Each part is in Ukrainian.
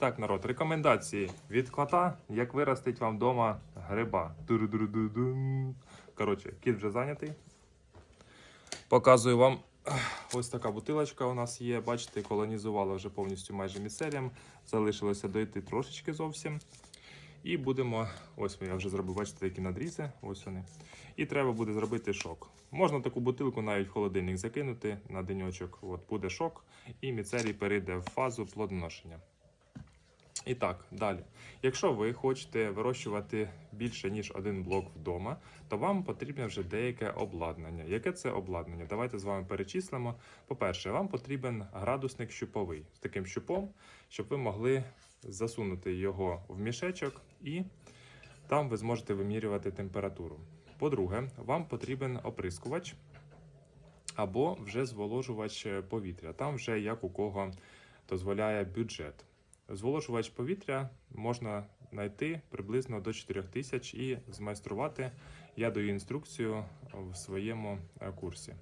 Так, народ, рекомендації від кота, як виростить вам вдома гриба. Коротше, кіт вже зайнятий. Показую вам ось така бутилочка у нас є. Бачите, колонізувала вже повністю майже міцелієм. Залишилося дойти трошечки зовсім. І будемо, ось я вже зробив, бачите, які надрізи, ось вони. І треба буде зробити шок. Можна таку бутилку навіть в холодильник закинути на деньочок. От буде шок, і міцелій перейде в фазу плодоношення. І так, далі. Якщо ви хочете вирощувати більше, ніж один блок вдома, то вам потрібне вже деяке обладнання. Яке це обладнання? Давайте з вами перечислимо. По-перше, вам потрібен градусник щуповий з таким щупом, щоб ви могли засунути його в мішечок і там ви зможете вимірювати температуру. По-друге, вам потрібен оприскувач або вже зволожувач повітря. Там вже як у кого дозволяє бюджет. Зволожувач повітря можна знайти приблизно до 4000 і змайструвати. Я даю інструкцію в своєму е, курсі.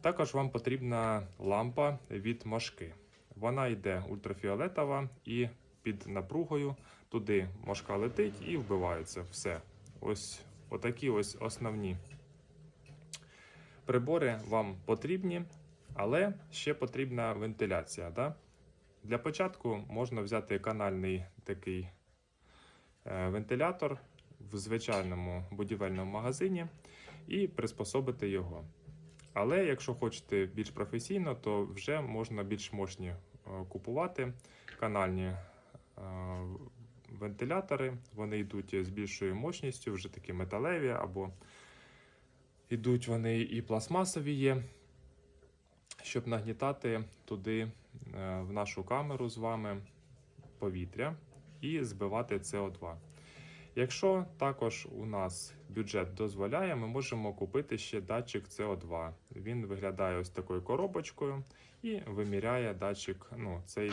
Також вам потрібна лампа від мошки. Вона йде ультрафіолетова і під напругою туди мошка летить і вбивається. Все. Ось отакі ось основні прибори вам потрібні, але ще потрібна вентиляція. Да? Для початку можна взяти канальний такий е, вентилятор в звичайному будівельному магазині і приспособити його. Але якщо хочете більш професійно, то вже можна більш мощні е, купувати канальні е, вентилятори. Вони йдуть з більшою мощністю, вже такі металеві, або йдуть вони і пластмасові є щоб нагнітати туди в нашу камеру з вами повітря і збивати СО2. Якщо також у нас бюджет дозволяє, ми можемо купити ще датчик СО2. Він виглядає ось такою коробочкою і виміряє датчик, ну, цей,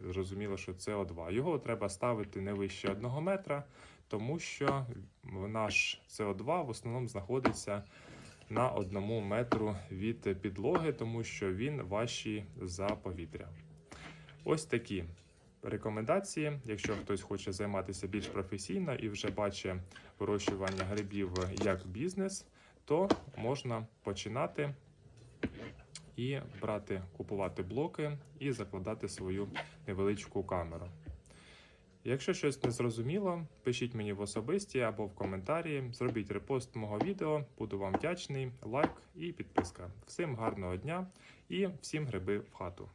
зрозуміло, що СО2. Його треба ставити не вище 1 метра, тому що наш СО2 в основному знаходиться на одному метру від підлоги, тому що він важчий за повітря. Ось такі рекомендації. Якщо хтось хоче займатися більш професійно і вже бачить вирощування грибів як бізнес, то можна починати і брати, купувати блоки і закладати свою невеличку камеру. Якщо щось не зрозуміло, пишіть мені в особисті або в коментарі. Зробіть репост мого відео, буду вам вдячний, лайк і підписка. Всім гарного дня і всім гриби в хату!